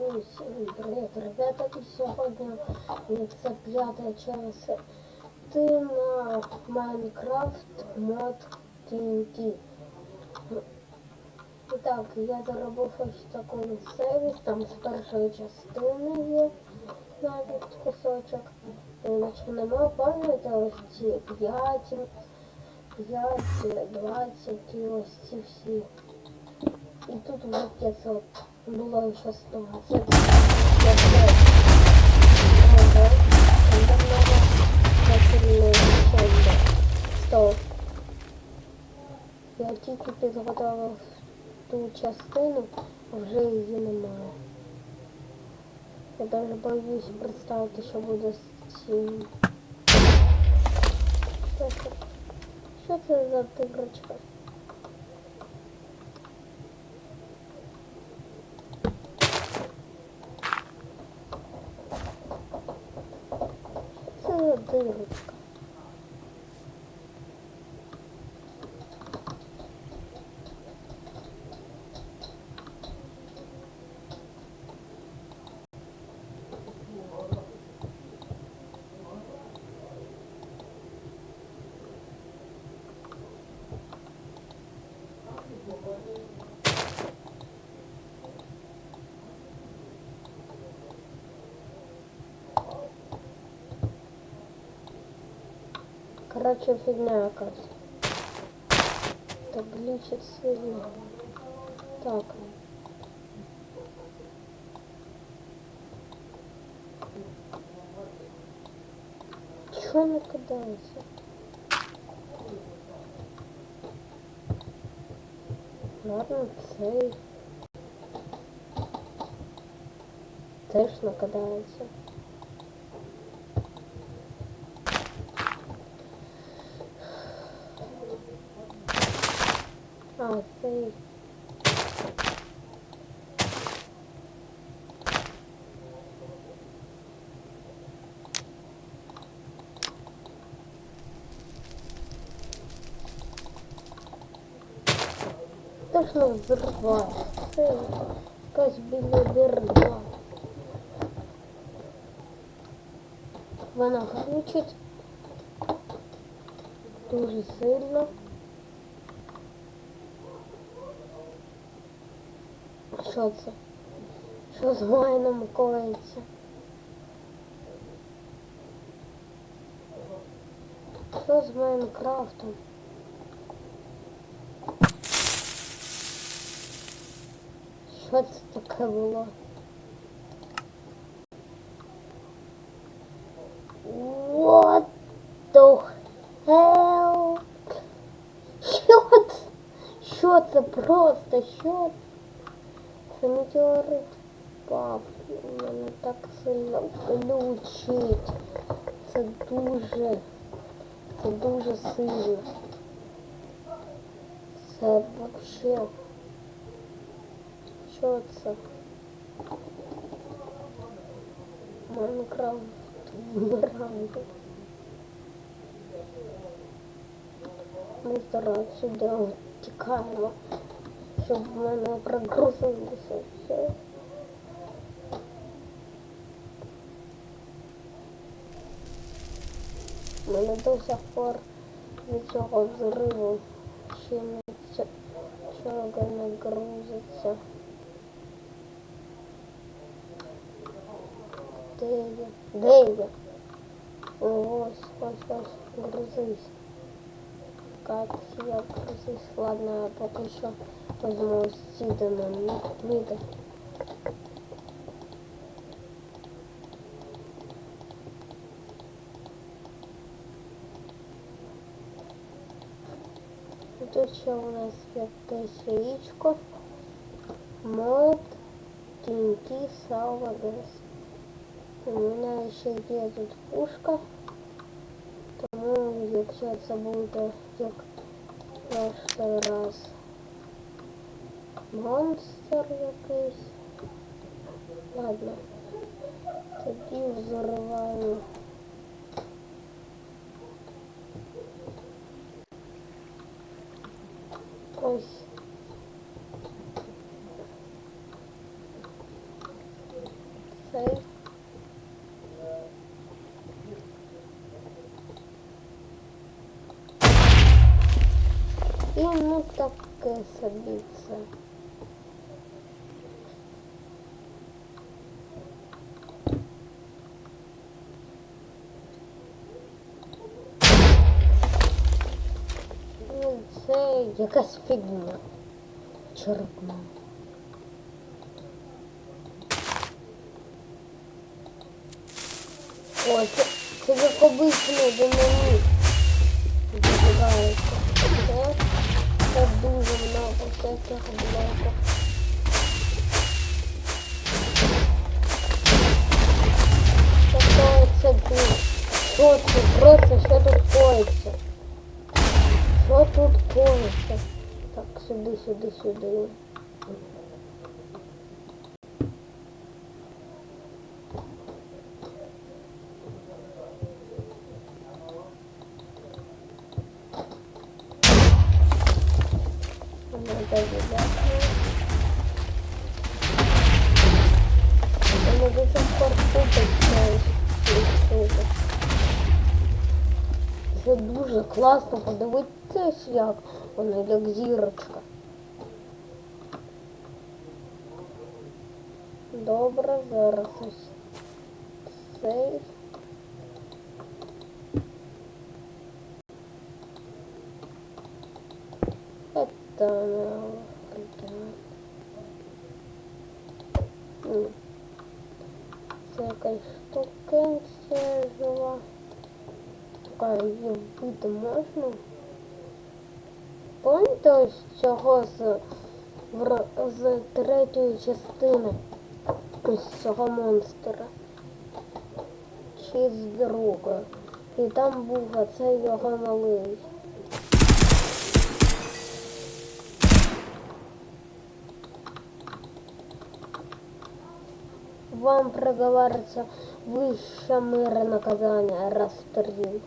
Усім привіт, ребята, і сьогодні це п'ята частина Майнкрафт мод TNT. І так, я заробив ось таку сервіс, там з першої частини є навіть кусочок. Почнемо, пам'ятаєте, ось ці 5, 5, 20 і ось ці всі. І тут вже 500. Було ще 100. Це 500. Ага. Там много посильної фонду. 100. Я тільки підготував ту частину, а вже її немає. Я даже боюсь представити, що буде з цим. Що це? Що це за тигрочка? Короче, фигня якась. Так глючит сильно. Так. Чого не кидається? Ладно, цей. Теж накидається. А, цей. Точно взорвать. Цей. Якась біля бірда. Вона. Дуже сильно. Що це? Що з майном коїться? Що з Майнкрафтом? Що це таке було? What the hell? Що це? Що просто? Що? Це метеорит впав. Мене так сильно глючить. Це дуже, це дуже сильно. Це вообще. Що це? Майнкрафт вмирає. Ми зараз сюди тікаємо щоб в мене прогрузилося все. У до сих пор від цього взриву ще нічого не грузиться. Де я? Де я? Грузись. Как я грузись? Ладно, я поки що возьму Сидана Мида. Тут ще у нас якесь яичко. Мод TNT Salvador. У мене ще є тут пушка. Тому якщо це буде як прошлый раз монстр якийсь. Ладно. Тоді взорваю. Ось. и ну так и садиться. якась фігня. Чорна. О, це, це як обичний динаміт. Збирається. Це, це дуже много всяких блоків. Що це тут? Що це? Просто що тут пор путаться. Це дуже класно подивитися, як воно як зірочка. Добре, зараз ось цей. Это М. Це якась штукенція жива. Така її вбити можна. Пам'ятаєте ось цього з, вр- з третьої частини Ось монстра? Чи з другої? І там був оцей його малий. Вам приговаривается высшее мира наказания расстрел.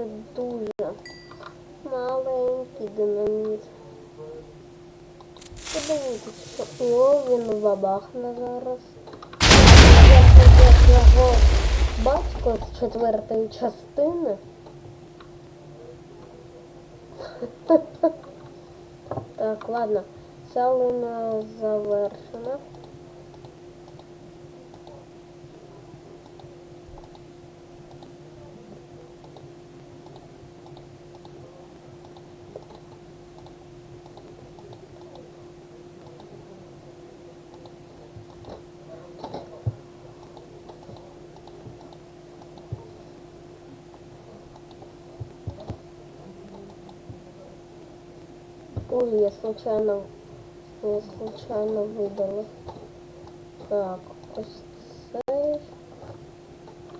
Це дуже маленький динаміт. Подивіться, о, він бабахне зараз. Як його батько з четвертої частини. Так, ладно, ця линия завершена. Ой, я случайно, я случайно видала. Так, ось цей.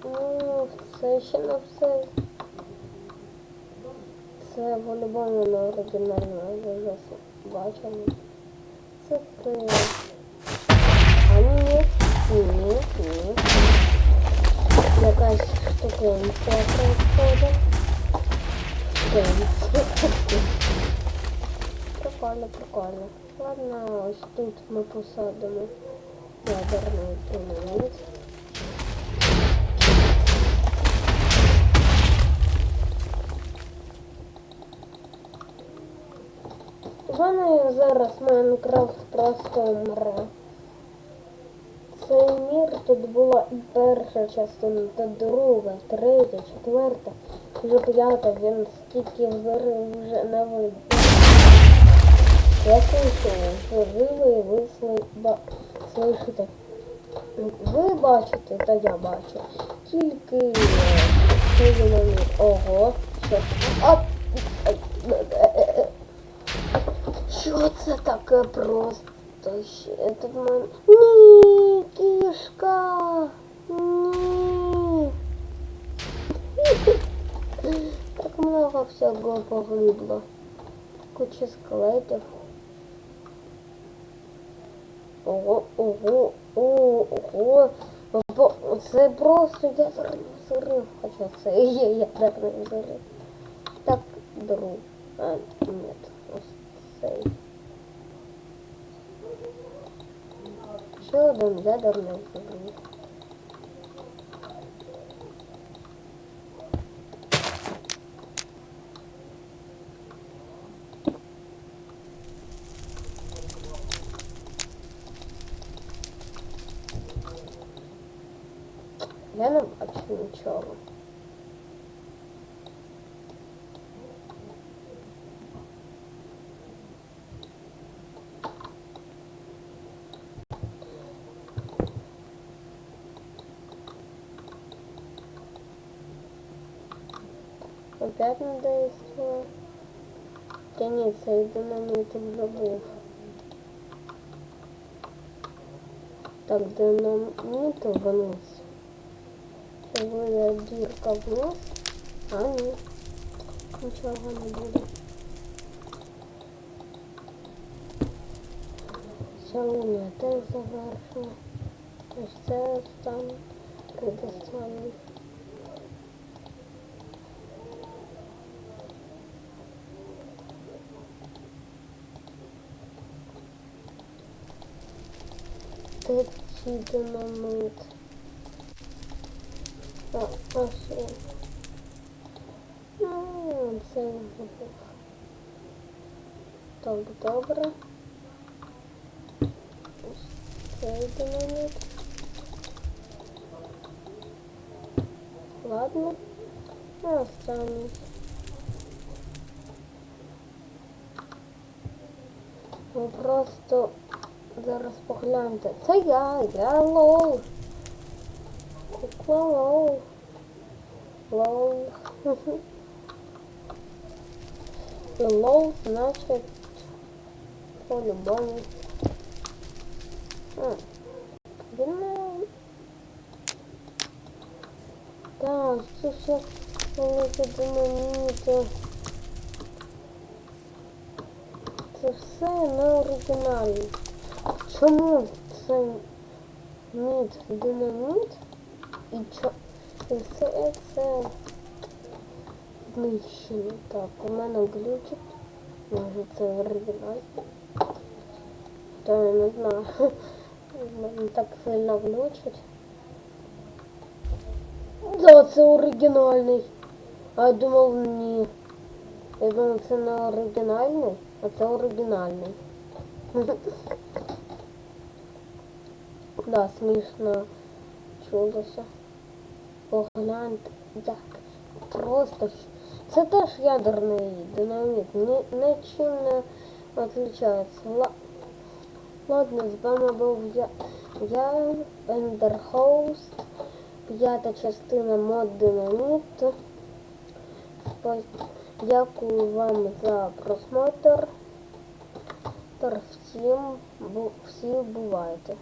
Ну, це ще не все. Це по-любому на оригінально я вже бачила. Це ти. А ні, ні, ні. Якась штукенція происходит. Штукенція. Прикольно, прикольно. Ладно, ось тут ми посадимо ядерний динаміт. У мене зараз Майнкрафт просто умре. Цей мір тут була і перша частина, та друга, третя, четверта, вже п'ята, він стільки вже не вийде. Я слышу, взриви, ви сли- ба- слышите. Ви бачите, та я бачу. Тільки е, цей динаміт. Ого, що? А, е, е, е, е. Що це таке просто? Ще тут мене. Ні, кішка. Ні. Так много всього погибло. Куча скелетів. Ого, ого, ого, ого. Це просто ядерний взрив. Хоча це і є ядерний. Так, друг. А, нет. Ось сейф. Ще один ядерний взрыв. Я не бачу нічого. Опять не действує. Та ні, цей динаміт вже був. Так, динаміт вниз. Це буде дірка вниз. А ні. Нічого не буде. Сьогодні теж завершено. Ось це останнє. Предоставлено. Де ці він. Ну, забув. Так, добре. Цей динамит. Ладно. А останній. Ви просто зараз погляньте. Це я, я лол. Кукла лол. Лол. І лол, значить, по-любому. А, Він не... Так, це все велике динаміти. Це все не оригінально. Чому це мід динаміт і чо і все це знищено? Так, у мене глючить. Може це оригінал. То я не знаю. У мене так сильно глючить. Да, це оригінальний. А я думав ні. Я думав це не оригінальний, а це оригінальний. Да, смішно чулося. Погляньте, як просто. Це теж ядерний динаміт, нічим не відрізняється. Ладно, з вами був я, я Ендерхоуст, п'ята частина мод динаміт. Дякую вам за просмотр. Всім, всі бувайте.